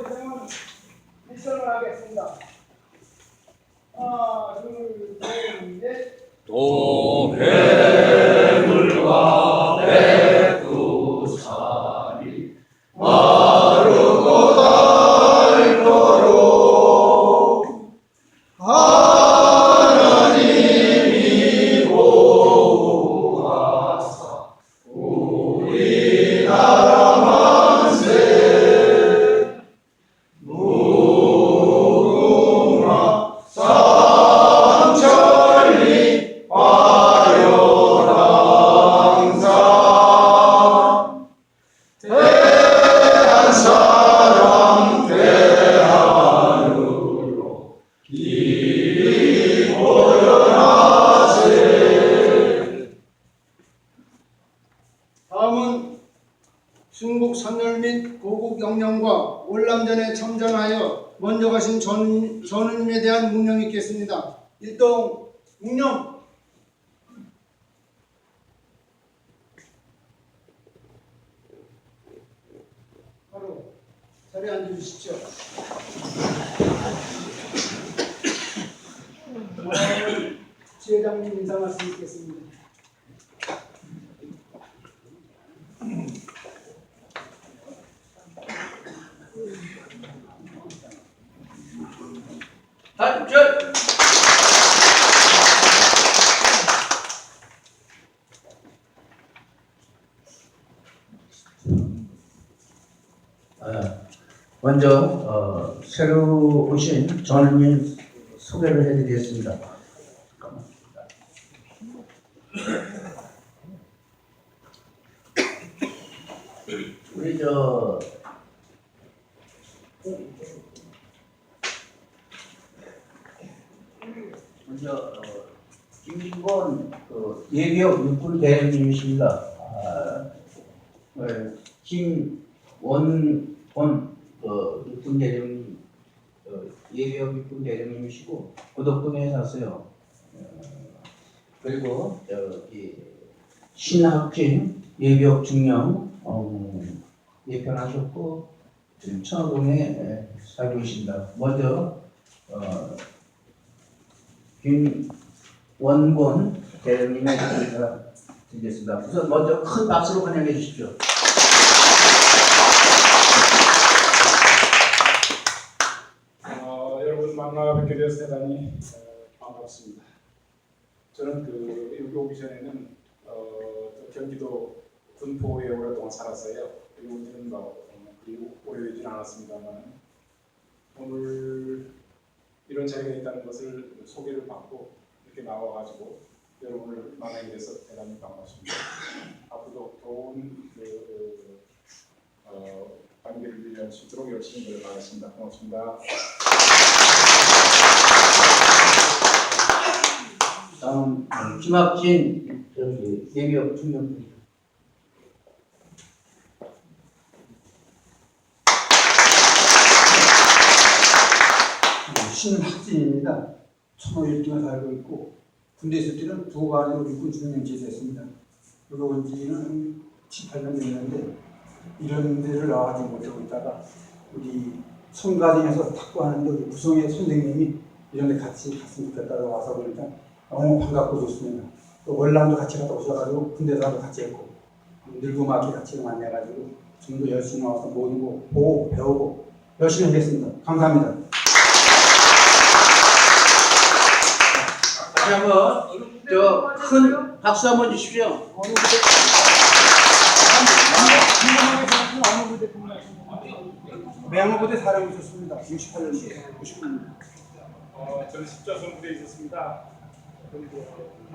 입장은 미션을 하겠습니다. 하나, 둘, 셋, 넷. 다음은 순국 선열 및 고국 영령과 월남전에 참전하여 먼저 가신 전, 전우님에 대한 묵념이 있겠습니다. 일동 묵념 바로 자리에 앉아주십시오. 다음은 지회장님 인사 말씀 있겠습니다. 단전 어, 먼저 어, 새로 오신 전민 소개를 해드리겠습니다. 우리 저 먼저 어, 김진권 그 예비역 육군 대령님이십니다. 아, 네, 김원권 어, 육군 대령님 어, 예비역 육군 대령님이시고 고덕동에 사세요. 어, 그리고 저기 신학진 예비역 중령 어, 예편하셨고 지금 천호동에 에, 살고 계십니다. 먼저 어, 김원권 대령님의 인사 드리겠습니다. 우선 먼저 큰 박수로 환영해 주십시오. 어, 여러분 만나 뵙게 되어서 대단히 어, 반갑습니다. 저는 그 여기 오기 전에는 어, 저 경기도 군포에 오랫동안 살았어요. 그리고 이제는 뭐 어, 그리고 오래되진 않았습니다만 오늘 이런 자리가 있다는 것을 소개를 받고 이렇게 나와가지고 여러분을 만나게 돼서 대단히 반갑습니다. 앞으로도 좋은 그, 그, 어, 관계를 유지할 수 있도록 열심히 노력하겠습니다. 고맙습니다. 다음 어, 김학진 저기 예비역 중 령 신학진입니다. 천호 1등을 살고 있고 군대 있을 때는 두 가지로 육군 중령 제대했습니다. 여기 온 지는 한 7, 8년 됐는데 이런 데를 나와지 못하고 있다가 우리 손가정에서 탁구하는데 우리 무성의 선생님이 이런 데 같이 갔으면 좋겠다고 와서 보니까 너무 반갑고 좋습니다. 또 월남도 같이 갔다 오셔가지고 군대사도 같이 했고 늙음악기 같이 만나가지고 좀 더 열심히 와서 모이고 보고 배우고 열심히 하겠습니다. 감사합니다. 다시 한번 저 큰 박수 한번 주십시오. 근무하십니까? 매양부대 사령부 있었습니다. 68년도에 59년. 어, 저는 십자선 부대에 있었습니다. 그리고